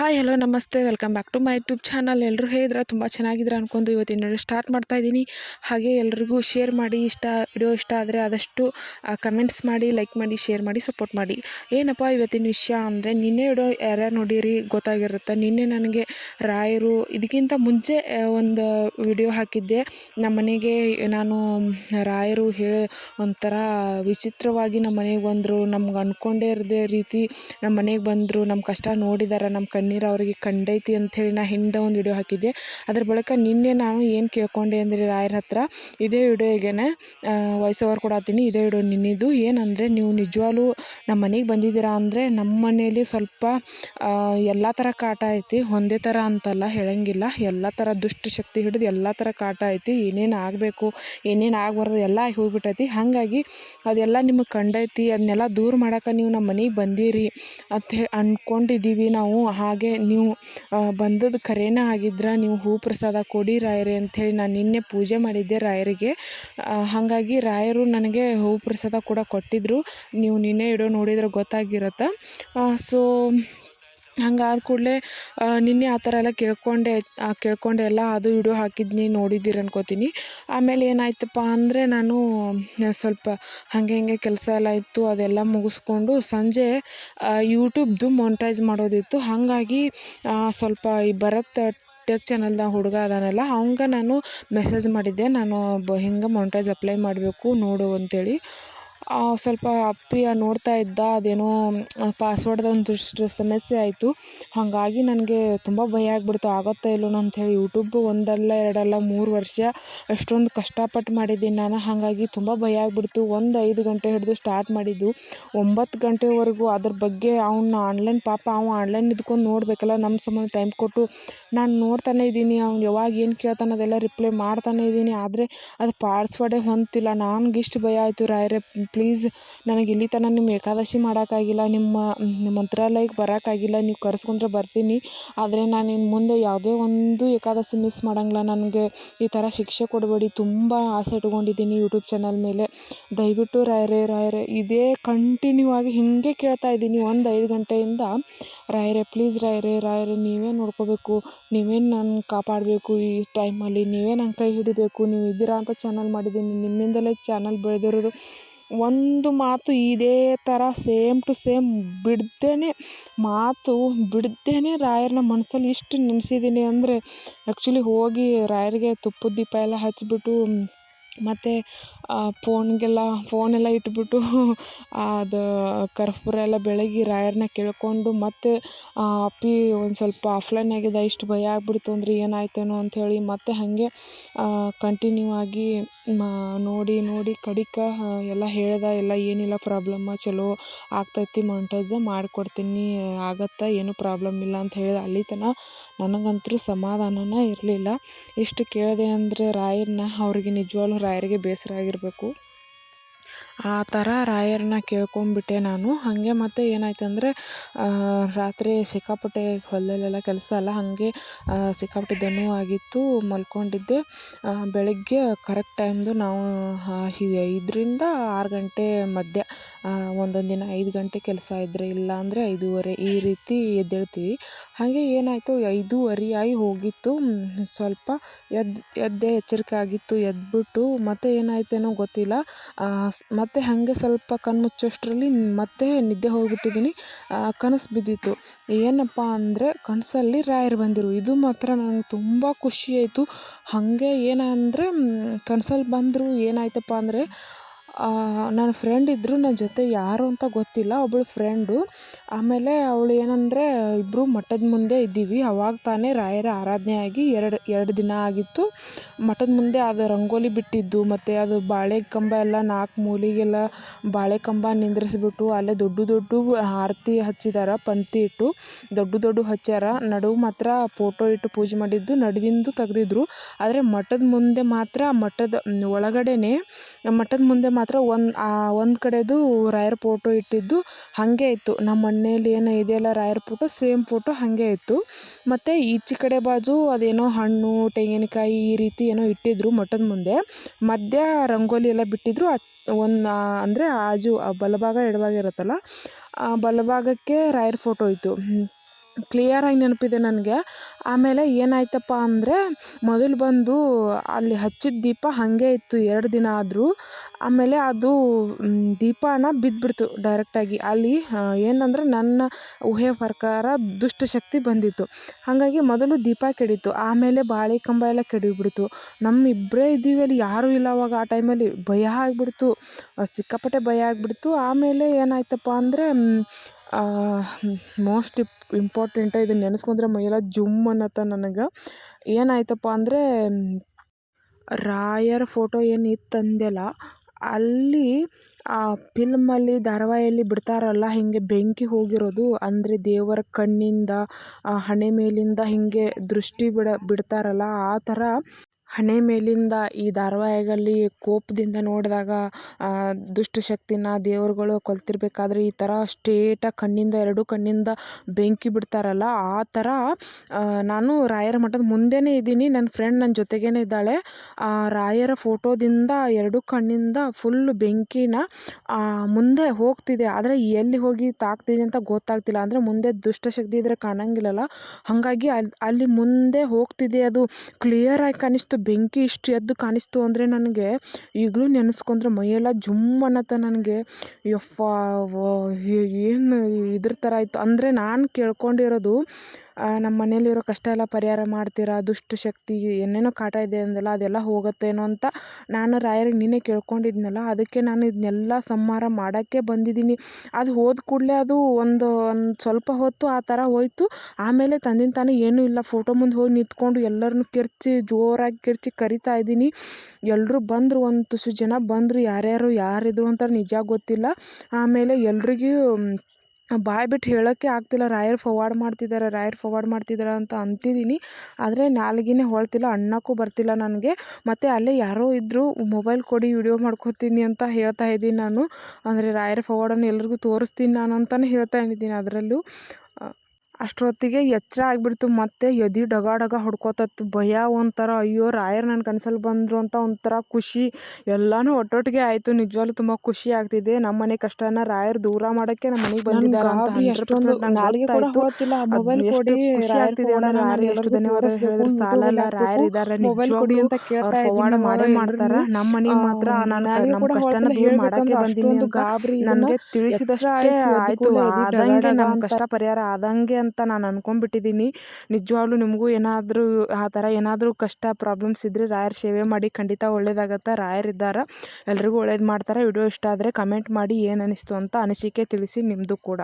Hi, hello, ನಮಸ್ತೆ. Welcome back to my YouTube channel. ಎಲ್ಲರೂ ಹೇಳಿದ್ರೆ ತುಂಬ ಚೆನ್ನಾಗಿದ್ರೆ ಅಂದ್ಕೊಂಡು ಇವತ್ತಿನ ಸ್ಟಾರ್ಟ್ ಮಾಡ್ತಾ ಇದ್ದೀನಿ. ಹಾಗೆ ಎಲ್ರಿಗೂ ಶೇರ್ ಮಾಡಿ, ಇಷ್ಟ, ವಿಡಿಯೋ ಇಷ್ಟ ಆದರೆ ಆದಷ್ಟು ಕಮೆಂಟ್ಸ್ ಮಾಡಿ ಲೈಕ್ ಮಾಡಿ ಶೇರ್ ಮಾಡಿ ಸಪೋರ್ಟ್ ಮಾಡಿ. ಏನಪ್ಪ ಇವತ್ತಿನ ವಿಷಯ ಅಂದರೆ, ನಿನ್ನೆ ವಿಡಿಯೋ ಯಾರ್ಯಾರು ನೋಡಿರಿ ಗೊತ್ತಾಗಿರುತ್ತೆ. ನಿನ್ನೆ ನನಗೆ ರಾಯರು, ಇದಕ್ಕಿಂತ ಮುಂಚೆ ಒಂದು ವಿಡಿಯೋ ಹಾಕಿದ್ದೆ. ನಮ್ಮ ಮನೆಗೆ ನಾನು ರಾಯರು ಹೇಳಿ ಒಂಥರ ವಿಚಿತ್ರವಾಗಿ ನಮ್ಮ ಮನೆಗೆ ಬಂದರು. ನಮ್ಗೆ ಅಂದ್ಕೊಂಡೇ ಇರದೇ ರೀತಿ ನಮ್ಮ ಮನೆಗೆ ಬಂದರು. ನಮ್ಮ ಕಷ್ಟ ನೋಡಿದಾರೆ ನಮ್ಮ ಕಣ್ಣೀರು ಅವರಿಗೆ ಕಂಡೈತಿ ಅಂಥೇಳಿ ನಾ ಹಿಂದೆ ಒಂದು ವಿಡಿಯೋ ಹಾಕಿದ್ದೆ. ಅದ್ರ ಬಳಿಕ ನಿನ್ನೆ ನಾನು ಏನು ಕೇಳ್ಕೊಂಡೆ ಅಂದರೆ ರಾಯರ ಹತ್ರ, ಇದೇ ವಿಡಿಯೋಗೇನೆ ವಾಯ್ಸ್ ಓವರ್ ಕೊಡತ್ತೀನಿ ಇದೇ ವಿಡಿಯೋ ನಿನ್ನಿದ್ದು ಏನಂದರೆ, ನೀವು ನಿಜವಾಗ್ಲೂ ನಮ್ಮ ಮನೆಗೆ ಬಂದಿದ್ದೀರಾ ಅಂದರೆ ನಮ್ಮ ಮನೇಲಿ ಸ್ವಲ್ಪ ಎಲ್ಲ ಥರ ಕಾಟ ಐತಿ. ಒಂದೇ ಥರ ಅಂತಲ್ಲ ಹೇಳಂಗಿಲ್ಲ. ಎಲ್ಲ ಥರ ದುಷ್ಟ ಶಕ್ತಿ ಹಿಡಿದು ಎಲ್ಲ ಥರ ಕಾಟ ಐತಿ. ಏನೇನು ಆಗಬೇಕು, ಏನೇನು ಆಗಬಾರ್ದು ಎಲ್ಲ ಆಗಿ ಹೋಗ್ಬಿಟ್ಟೈತಿ. ಹಾಗಾಗಿ ಅದೆಲ್ಲ ನಿಮಗೆ ಕಂಡೈತಿ ಅದನ್ನೆಲ್ಲ ದೂರ ಮಾಡೋಕೆ ನೀವು ನಮ್ಮ ಮನೆಗೆ ಬಂದೀರಿ ಅಂತ ಹೇಳಿ ಅಂದ್ಕೊಂಡಿದ್ದೀವಿ ನಾವು. ಹಾಗೆ ನೀವು ಬಂದದ್ದು ಖರೇನ ಆಗಿದ್ರೆ ನೀವು ಹೂ ಪ್ರಸಾದ ಕೊಡಿ ರಾಯರೇ ಅಂಥೇಳಿ ನಾನು ನಿನ್ನೆ ಪೂಜೆ ಮಾಡಿದ್ದೆ ರಾಯರಿಗೆ. ಹಾಗಾಗಿ ರಾಯರು ನನಗೆ ಹೂ ಪ್ರಸಾದ ಕೂಡ ಕೊಟ್ಟಿದ್ದರು ನೀವು ನಿನ್ನೆ ಇಡೋ ನೋಡಿದ್ರೆ ಗೊತ್ತಾಗಿರುತ್ತೆ. ಸೊ ಹಂಗಾದ ಕೂಡಲೇ ನಿನ್ನೆ ಆ ಥರ ಎಲ್ಲ ಕೇಳ್ಕೊಂಡೆ ಕೇಳ್ಕೊಂಡೆ ಎಲ್ಲ ಅದು ವಿಡಿಯೋ ಹಾಕಿದ್ನಿ ನೋಡಿದ್ದೀರಿ ಅನ್ಕೋತೀನಿ. ಆಮೇಲೆ ಏನಾಯ್ತಪ್ಪ ಅಂದರೆ ನಾನು ಸ್ವಲ್ಪ ಹಾಗೆ ಹಿಂಗೆ ಕೆಲಸ ಎಲ್ಲ ಇತ್ತು ಅದೆಲ್ಲ ಮುಗಿಸ್ಕೊಂಡು ಸಂಜೆ ಯೂಟ್ಯೂಬ್ದು ಮೊನಿಟೈಸ್ ಮಾಡೋದಿತ್ತು. ಹಾಗಾಗಿ ಸ್ವಲ್ಪ ಈ ಭರತ್ ಟೆಕ್ ಚಾನಲ್ದ ಹುಡುಗ ಅದಾನಲ್ಲ ಅವಂಗೆ ನಾನು ಮೆಸೇಜ್ ಮಾಡಿದ್ದೆ. ನಾನು ಬ ಹಿಂಗೆ ಮೊನಿಟೈಸ್ ಅಪ್ಲೈ ಮಾಡಬೇಕು ನೋಡು ಅಂತೇಳಿ. ಆ, ಸ್ವಲ್ಪ ಅಪ್ಪಿ ನೋಡ್ತಾ ಇದ್ದ, ಅದೇನೋ ಪಾಸ್ವರ್ಡ್ದು ಒಂದಿಷ್ಟು ಸಮಸ್ಯೆ ಆಯಿತು. ಹಾಗಾಗಿ ನನಗೆ ತುಂಬ ಭಯ ಆಗ್ಬಿಡ್ತು. ಆಗುತ್ತೋ ಇಲ್ಲೋ ಅಂಥೇಳಿ ಯೂಟ್ಯೂಬ್ ಒಂದಲ್ಲ, ಎರಡಲ್ಲ, ಮೂರು ವರ್ಷ ಅಷ್ಟೊಂದು ಕಷ್ಟಪಟ್ಟು ಮಾಡಿದ್ದೀನಿ ನಾನು. ಹಾಗಾಗಿ ತುಂಬ ಭಯ ಆಗ್ಬಿಡ್ತು. ಒಂದು ಐದು ಗಂಟೆ ಹಿಡಿದು ಸ್ಟಾರ್ಟ್ ಮಾಡಿದ್ದು. ಒಂಬತ್ತು ಗಂಟೆವರೆಗೂ ಅದ್ರ ಬಗ್ಗೆ ಅವನ್ನ ಆನ್ಲೈನ್ ಪಾಪ ಅವ ಆನ್ಲೈನ್ ಇದ್ಕೊಂಡು ನೋಡಬೇಕಲ್ಲ ನಮ್ಮ ಸಂಬಂಧ ಟೈಮ್ ಕೊಟ್ಟು. ನಾನು ನೋಡ್ತಾನೆ ಇದ್ದೀನಿ. ಅವ್ನು ಯಾವಾಗ ಏನು ಕೇಳ್ತಾನೆ ಅದೆಲ್ಲ ರಿಪ್ಲೈ ಮಾಡ್ತಾನೆ ಇದ್ದೀನಿ. ಆದರೆ ಅದು ಪಾಸ್ವರ್ಡೇ ಹೊಂತಿಲ್ಲ ನನಗಿಷ್ಟು ಭಯ ಆಯಿತು. ರಾಯರೇ ಪ್ಲೀಸ್ ನನಗೆ ಇಲ್ಲಿ ತನಕ ನಿಮ್ಮ ಏಕಾದಶಿ ಮಾಡೋಕ್ಕಾಗಿಲ್ಲ, ನಿಮ್ಮ ನಿಮ್ಮ ಮಂತ್ರಾಲಯಕ್ಕೆ ಬರೋಕ್ಕಾಗಿಲ್ಲ, ನೀವು ಕರೆಸ್ಕೊಂಡ್ರೆ ಬರ್ತೀನಿ. ಆದರೆ ನಾನು ಇನ್ನು ಮುಂದೆ ಯಾವುದೇ ಒಂದು ಏಕಾದಶಿ ಮಿಸ್ ಮಾಡೋಂಗಿಲ್ಲ. ನನಗೆ ಈ ಥರ ಶಿಕ್ಷೆ ಕೊಡಬೇಡಿ. ತುಂಬ ಆಸೆ ಇಟ್ಕೊಂಡಿದ್ದೀನಿ ಯೂಟ್ಯೂಬ್ ಚಾನಲ್ ಮೇಲೆ. ದಯವಿಟ್ಟು ರಾಯರೇ ರಾಯರೇ ಇದೇ ಕಂಟಿನ್ಯೂ ಆಗಿ ಹೀಗೆ ಕೇಳ್ತಾ ಇದ್ದೀನಿ. ಒಂದು ಐದು ಗಂಟೆಯಿಂದ ರಾಯರೇ ಪ್ಲೀಸ್ ರಾಯರೇ ರಾಯರೇ ನೀವೇ ನೋಡ್ಕೋಬೇಕು. ನೀವೇ ನಾನು ಕಾಪಾಡಬೇಕು ಈ ಟೈಮಲ್ಲಿ ನೀವೇ ನನ್ನ ಕೈ ಹಿಡಿಬೇಕು. ನೀವು ಇದ್ದೀರಾ ಅಂತ ಚಾನಲ್ ಮಾಡಿದ್ದೀನಿ. ನಿಮ್ಮಿಂದಲೇ ಚಾನಲ್ ಬೆಳೆದಿರೋದು ಒಂದು ಮಾತು ಇದೇ ಥರ ಸೇಮ್ ಟು ಸೇಮ್ ಬಿಡ್ದೇ ಮಾತು ಬಿಡ್ದೇ ರಾಯರನ್ನ ಮನಸ್ಸಲ್ಲಿ ಇಷ್ಟು ನೆನೆಸಿದ್ದೀನಿ ಅಂದರೆ ಆ್ಯಕ್ಚುಲಿ ಹೋಗಿ ರಾಯರಿಗೆ ತುಪ್ಪದ ದೀಪ ಎಲ್ಲ ಹಚ್ಚಿಬಿಟ್ಟು ಮತ್ತು ಫೋನ್ಗೆಲ್ಲ ಫೋನೆಲ್ಲ ಇಟ್ಬಿಟ್ಟು ಅದು ಕರ್ಪೂರ ಎಲ್ಲ ಬೆಳಗಿ ರಾಯರನ್ನ ಕೇಳಿಕೊಂಡು ಮತ್ತು ಅಪ್ಪಿ ಒಂದು ಸ್ವಲ್ಪ ಆಫ್ಲೈನ್ ಆಗಿದೆ ಇಷ್ಟು ಭಯ ಆಗ್ಬಿಡ್ತು ಅಂದ್ರೆ ಏನಾಯ್ತೇನೋ ಅಂಥೇಳಿ ಮತ್ತು ಹಾಗೆ ಕಂಟಿನ್ಯೂ ಆಗಿ ಮ, ನೋಡಿ ನೋಡಿ, ಕಡಿಕ ಎಲ್ಲ ಹೇಳ್ದೆ, ಎಲ್ಲ ಏನಿಲ್ಲ ಪ್ರಾಬ್ಲಮ್ಮ ಚಲೋ ಆಗ್ತೈತಿ ಮೊನಿಟೈಸ ಮಾಡಿಕೊಡ್ತೀನಿ, ಆಗತ್ತೆ, ಏನೂ ಪ್ರಾಬ್ಲಮ್ ಇಲ್ಲ ಅಂತ ಹೇಳಿದ, ಅಲ್ಲಿ ತನಕ ನನಗಂತೂ ಸಮಾಧಾನನೇ ಇರಲಿಲ್ಲ. ಇಷ್ಟು ಕೇಳಿದೆ ಅಂದರೆ ರಾಯರನ್ನ ಅವ್ರಿಗೆ ನಿಜವಾಗ್ಲೂ ರಾಯರಿಗೆ ಬೇಸರ ಆಗಿರಬೇಕು. ಆ ಥರ ರಾಯರನ್ನ ಕೇಳ್ಕೊಂಬಿಟ್ಟೆ ನಾನು. ಹಾಗೆ ಮತ್ತೆ ಏನಾಯ್ತು ಅಂದರೆ ರಾತ್ರಿ ಸಿಕ್ಕಾಪಟ್ಟೆ ಹೊಲದಲ್ಲೆಲ್ಲ ಕೆಲಸ ಅಲ್ಲ ಹಾಗೆ ಸಿಕ್ಕಾಪಟ್ಟೆ ದಣು ಆಗಿತ್ತು, ಮಲ್ಕೊಂಡಿದ್ದೆ. ಬೆಳಗ್ಗೆ ಕರೆಕ್ಟ್ ಟೈಮ್ದು ನಾವು ಐದರಿಂದ ಆರು ಗಂಟೆ ಮಧ್ಯ ಒಂದೊಂದು ದಿನ ಐದು ಗಂಟೆ ಕೆಲಸ ಇದ್ದರೆ ಇಲ್ಲ ಅಂದರೆ ಐದೂವರೆ ಈ ರೀತಿ ಎದ್ದೇಳ್ತೀವಿ. ಹಾಗೆ ಏನಾಯಿತು? ಐದೂವರೆ ಆಗಿ ಹೋಗಿತ್ತು. ಸ್ವಲ್ಪ ಎದ್ದು ಎದ್ದೆ ಎಚ್ಚರಿಕೆ ಆಗಿತ್ತು, ಎದ್ಬಿಟ್ಟು ಮತ್ತೆ ಏನಾಯ್ತೇನೋ ಗೊತ್ತಿಲ್ಲ. ಮತ್ತೆ ಹಾಗೆ ಸ್ವಲ್ಪ ಕಣ್ಣು ಮುಚ್ಚೋಷ್ಟರಲ್ಲಿ ಮತ್ತೆ ನಿದ್ದೆ ಹೋಗಿಬಿಟ್ಟಿದ್ದೀನಿ. ಕನಸು ಬಿದ್ದಿತ್ತು. ಏನಪ್ಪ ಅಂದರೆ ಕನಸಲ್ಲಿ ರಾಯರು ಬಂದಿರು. ಇದು ಮಾತ್ರ ನನಗೆ ತುಂಬ ಖುಷಿ ಆಯಿತು. ಹಾಗೆ ಏನಂದರೆ ಕನಸಲ್ಲಿ ಬಂದರು ಏನಾಯ್ತಪ್ಪ ಅಂದರೆ ನನ್ನ ಫ್ರೆಂಡ್ ಇದ್ದರು ನನ್ನ ಜೊತೆ ಯಾರು ಅಂತ ಗೊತ್ತಿಲ್ಲ. ಒಬ್ಬಳು ಫ್ರೆಂಡು ಆಮೇಲೆ ಅವಳು ಏನಂದರೆ ಇಬ್ಬರು ಮಠದ ಮುಂದೆ ಇದ್ದೀವಿ. ಅವಾಗ ತಾನೇ ರಾಯರ ಆರಾಧನೆ ಆಗಿ ಎರಡು ಎರಡು ದಿನ ಆಗಿತ್ತು. ಮಠದ ಮುಂದೆ ಅದು ರಂಗೋಲಿ ಬಿಟ್ಟಿದ್ದು, ಮತ್ತು ಅದು ಬಾಳೆ ಕಂಬ ಎಲ್ಲ ನಾಲ್ಕು ಮೂಲೆಗೆಲ್ಲ ಬಾಳೆ ಕಂಬ ನಿಂದ್ರಿಸ್ಬಿಟ್ಟು ಅಲ್ಲೇ ದೊಡ್ಡ ದೊಡ್ಡ ಆರತಿ ಹಚ್ಚಿದಾರ, ಪಂಕ್ತಿ ಇಟ್ಟು. ದೊಡ್ಡ ದೊಡ್ಡ ಹಚ್ಚಾರ ನಡುವು ಮಾತ್ರ ಫೋಟೋ ಇಟ್ಟು ಪೂಜೆ ಮಾಡಿದ್ದು, ನಡುವಿಂದು ತೆಗೆದಿದ್ರು. ಆದರೆ ಮಠದ ಮುಂದೆ ಮಾತ್ರ, ಮಠದ ಒಳಗಡೆನೇ, ಮಠದ ಮುಂದೆ ಮಾತ್ರ ಒಂದು ಒಂದು ಕಡೆದು ರಾಯರ ಫೋಟೋ ಇಟ್ಟಿದ್ದು ಹಾಗೆ ಇತ್ತು. ನಮ್ಮ ಮನೇಲಿ ಏನು ಇದೆಯಲ್ಲ ರಾಯರ ಫೋಟೋ ಸೇಮ್ ಫೋಟೋ ಹಾಗೆ ಇತ್ತು. ಮತ್ತು ಈಚೆ ಕಡೆ ಬಾಜು ಅದೇನೋ ಹಣ್ಣು, ತೆಂಗಿನಕಾಯಿ ಈ ರೀತಿ ಏನೋ ಇಟ್ಟಿದ್ದರು ಮಠದ ಮುಂದೆ. ಮಧ್ಯ ರಂಗೋಲಿ ಎಲ್ಲ ಬಿಟ್ಟಿದ್ರು. ಒಂದು ಅಂದರೆ ಆಜು ಬಲಭಾಗ ಎಡಭಾಗ ಇರುತ್ತಲ್ಲ ಬಲಭಾಗಕ್ಕೆ ರಾಯರ ಫೋಟೋ ಇತ್ತು. ಕ್ಲಿಯರಾಗಿ ನೆನಪಿದೆ ನನಗೆ. ಆಮೇಲೆ ಏನಾಯ್ತಪ್ಪ ಅಂದರೆ, ಮೊದಲು ಬಂದು ಅಲ್ಲಿ ಹಚ್ಚಿದ ದೀಪ ಹಾಗೆ ಇತ್ತು ಎರಡು ದಿನ ಆದರೂ. ಆಮೇಲೆ ಅದು ದೀಪನ ಬಿದ್ದುಬಿಡ್ತು ಡೈರೆಕ್ಟಾಗಿ ಅಲ್ಲಿ ಏನಂದರೆ ನನ್ನ ಊಹೆ ಪ್ರಕಾರ ದುಷ್ಟಶಕ್ತಿ ಬಂದಿತ್ತು. ಹಾಗಾಗಿ ಮೊದಲು ದೀಪ ಕೆಡಿತು, ಆಮೇಲೆ ಬಾಳೆ ಕಂಬ ಎಲ್ಲ ಕೆಡಿಬಿಡ್ತು. ನಮ್ಮ ಇಬ್ಬರೇ ಇದ್ದೀವಿ ಅಲ್ಲಿ, ಯಾರೂ ಇಲ್ಲ ಅವಾಗ ಆ ಟೈಮಲ್ಲಿ ಭಯ ಆಗಿಬಿಡ್ತು, ಸಿಕ್ಕಾಪಟ್ಟೆ ಭಯ ಆಗಿಬಿಡ್ತು. ಆಮೇಲೆ ಏನಾಯ್ತಪ್ಪ ಅಂದರೆ ಮೋಸ್ಟ್ ಇಪ್ ಇಂಪಾರ್ಟೆಂಟ ಇದನ್ನು ನೆನೆಸ್ಕೊಂಡ್ರೆ ಮೈಯೆಲ್ಲ ಜುಮ್ ಅನ್ನತ್ತ ನನಗೆ. ಏನಾಯ್ತಪ್ಪ ಅಂದರೆ, ರಾಯರ ಫೋಟೋ ಏನು ಇತ್ತಂದೆಲ್ಲ ಅಲ್ಲಿ ಆ ಫಿಲ್ಮಲ್ಲಿ ಧಾರಾವಾಹಿಯಲ್ಲಿ ಬಿಡ್ತಾರಲ್ಲ, ಹಿಂಗೆ ಬೆಂಕಿ ಹೋಗಿರೋದು, ಅಂದರೆ ದೇವರ ಕಣ್ಣಿಂದ ಹಣೆ ಮೇಲಿಂದ ಹಿಂಗೆ ದೃಷ್ಟಿ ಬಿಡ, ಬಿಡ್ತಾರಲ್ಲ, ಆ ಥರ ಹಣೆ ಮೇಲಿಂದ ಈ ಧಾರಾವಾಹಿಯಲ್ಲಿ ಕೋಪದಿಂದ ನೋಡಿದಾಗ ದುಷ್ಟಶಕ್ತಿನ ದೇವರುಗಳು ಕೊಲ್ತಿರ್ಬೇಕಾದ್ರೆ ಈ ಥರ ಸ್ಟ್ರೇಟಾಗಿ ಕಣ್ಣಿಂದ, ಎರಡು ಕಣ್ಣಿಂದ ಬೆಂಕಿ ಬಿಡ್ತಾರಲ್ಲ, ಆ ಥರ ನಾನು ರಾಯರ ಮಠದ ಮುಂದೆನೇ ಇದ್ದೀನಿ. ನನ್ನ ಫ್ರೆಂಡ್ ನನ್ನ ಜೊತೆಗೇ ಇದ್ದಾಳೆ. ರಾಯರ ಫೋಟೋದಿಂದ ಎರಡು ಕಣ್ಣಿಂದ ಫುಲ್ ಬೆಂಕಿನ ಮುಂದೆ ಹೋಗ್ತಿದೆ. ಆದರೆ ಎಲ್ಲಿ ಹೋಗಿ ತಾಕ್ತಿದೆ ಅಂತ ಗೊತ್ತಾಗ್ತಿಲ್ಲ. ಅಂದರೆ ಮುಂದೆ ದುಷ್ಟಶಕ್ತಿ ಇದ್ದರೆ ಕಾಣಂಗಿಲ್ಲಲ್ಲ. ಹಾಗಾಗಿ ಅಲ್ಲಿ ಅಲ್ಲಿ ಮುಂದೆ ಹೋಗ್ತಿದೆ ಅದು ಕ್ಲಿಯರಾಗಿ ಕಾಣಿಸ್ತು. ಬೆಂಕಿ ಇಷ್ಟು ಎದ್ದು ಕಾಣಿಸ್ತು ಅಂದರೆ ನನಗೆ ಈಗಲೂ ನೆನೆಸ್ಕೊಂಡ್ರೆ ಮೈಯೆಲ್ಲ ಜುಮ್ ಅನ್ನತ್ತೆ ನನಗೆ. ಯಪ್ಪಾ ಏನು ಇದ್ರ ಥರ ಆಯಿತು. ಅಂದರೆ ನಾನು ಕೇಳ್ಕೊಂಡಿರೋದು ನಮ್ಮ ಮನೆಯಲ್ಲಿರೋ ಕಷ್ಟ ಎಲ್ಲ ಪರಿಹಾರ ಮಾಡ್ತೀರಾ? ದುಷ್ಟಶಕ್ತಿ ಏನೇನೋ ಕಾಟ ಇದೆ ಅಂದೆಲ್ಲ, ಅದೆಲ್ಲ ಹೋಗುತ್ತೇನೋ ಅಂತ ನಾನು ರಾಯರಿಗೆ ನಿನ್ನೆ ಕೇಳ್ಕೊಂಡಿದ್ನಲ್ಲ, ಅದಕ್ಕೆ ನಾನು ಇದನ್ನೆಲ್ಲ ಸಂಹಾರ ಮಾಡೋಕ್ಕೆ ಬಂದಿದ್ದೀನಿ. ಅದು ಹೋದ ಕೂಡಲೇ ಅದು ಒಂದು ಒಂದು ಸ್ವಲ್ಪ ಹೊತ್ತು ಆ ಥರ ಹೋಯ್ತು. ಆಮೇಲೆ ತಂದಿನ ತಾನೇ ಏನೂ ಇಲ್ಲ. ಫೋಟೋ ಮುಂದೆ ಹೋಗಿ ನಿಂತ್ಕೊಂಡು ಎಲ್ಲರನ್ನೂ ಕಿರ್ಚಿ, ಜೋರಾಗಿ ಕಿರ್ಚಿ ಕರಿತಾ ಇದ್ದೀನಿ. ಎಲ್ಲರೂ ಬಂದರು, ಒಂದು ತುಸು ಜನ ಬಂದರು. ಯಾರ್ಯಾರು ಯಾರಿದ್ರು ಅಂತ ನಿಜ ಗೊತ್ತಿಲ್ಲ. ಆಮೇಲೆ ಎಲ್ರಿಗೂ ಬಾಯಿ ಬಿಟ್ಟು ಹೇಳೋಕ್ಕೆ ಆಗ್ತಿಲ್ಲ. ರಾಯರು ಫವಾಡ್ ಮಾಡ್ತಿದ್ದಾರೆ, ರಾಯರು ಫವಾಡ್ ಮಾಡ್ತಿದ್ದಾರೆ ಅಂತ ಅಂತಿದ್ದೀನಿ. ಆದರೆ ನಾಲಿಗೆನೇ ಹೊಳ್ತಿಲ್ಲ ಅನ್ನೋಕ್ಕೂ ಬರ್ತಿಲ್ಲ ನನಗೆ. ಮತ್ತು ಅಲ್ಲೇ ಯಾರೋ ಇದ್ದರು ಮೊಬೈಲ್ ಕೊಡಿ, ವಿಡಿಯೋ ಮಾಡ್ಕೊತೀನಿ ಅಂತ ಹೇಳ್ತಾ ಇದ್ದೀನಿ ನಾನು. ಅಂದರೆ ರಾಯರ ಫವಾಡನ್ನು ಎಲ್ರಿಗೂ ತೋರಿಸ್ತೀನಿ ನಾನು ಅಂತಲೇ ಹೇಳ್ತಾ ಇದ್ದೀನಿ ಅದರಲ್ಲೂ. ಅಷ್ಟೊತ್ತಿಗೆ ಎಚ್ಚರ ಆಗಿಬಿಡ್ತು. ಮತ್ತೆ ಎದೆ ಡಗ ಡಗ ಹೊಡ್ಕೊತತ್ತು. ಭಯ ಒಂಥರ ಅಯ್ಯೋ ರಾಯರ್ ನನ್ನ ಕನ್ಸಲ್ಲಿ ಬಂದರು ಅಂತ ಒಂಥರ ಖುಷಿ. ಎಲ್ಲನೂ ಒಟ್ಟೊಟ್ಟಿಗೆ ಆಯಿತು. ನಿಜವಾಗ್ಲೂ ತುಂಬ ಖುಷಿ ಆಗ್ತಿದೆ. ನಮ್ಮ ಮನೆ ಕಷ್ಟನ ರಾಯರ್ ದೂರ ಮಾಡೋಕ್ಕೆ ನಮ್ಮ ಮನೆಗೆ ಬಂದಿದ್ದಾರೆ ಅಂತ ಮೊಬೈಲ್ ಕೊಡಿ ಖುಷಿ ಆಗ್ತಿದೆ ಎಷ್ಟು ಧನ್ಯವಾದ ಹೇಳಿದ್ರು ಸಾಲಲ್ಲ ರಾಯರು ಇದ್ದಾರೆ ಕೊಡಿ ಅಂತ ಕೇಳ್ತಾ ಫವಾಡ ಮಾಡೇ ಮಾಡ್ತಾರ. ನಮ್ಮ ಮನೆ ಮಾತ್ರ ನಾನು ನಮ್ಮ ಕಷ್ಟನ ದೂರ ಮಾಡೋಕ್ಕೆ ಬಂದೀನಿ ಅಂತ ನನಗೆ ತಿಳಿಸಿದಷ್ಟೇ ಆಯಿತು ಆದಂಗೆ ನಮ್ಮ ಕಷ್ಟ ಪರಿಹಾರ ಆದಂಗೆ ಅಂತ ನಾನು ಅನ್ಕೊಂಡ್ಬಿಟ್ಟಿದ್ದೀನಿ ನಿಜವಾಗ್ಲೂ ನಿಮಗೂ ಏನಾದರೂ ಆ ಥರ ಏನಾದರೂ ಕಷ್ಟ ಪ್ರಾಬ್ಲಮ್ಸ್ ಇದ್ದರೆ ರಾಯರ ಸೇವೆ ಮಾಡಿ ಖಂಡಿತ ಒಳ್ಳೇದಾಗತ್ತೆ. ರಾಯರಿದ್ದಾರೆ ಎಲ್ರಿಗೂ ಒಳ್ಳೇದು ಮಾಡ್ತಾರೆ. ವಿಡಿಯೋ ಇಷ್ಟ ಆದರೆ ಕಮೆಂಟ್ ಮಾಡಿ ಏನು ಅನಿಸ್ತು ಅಂತ ಅನಿಸಿಕೆ ತಿಳಿಸಿ ನಿಮ್ಮದು ಕೂಡ.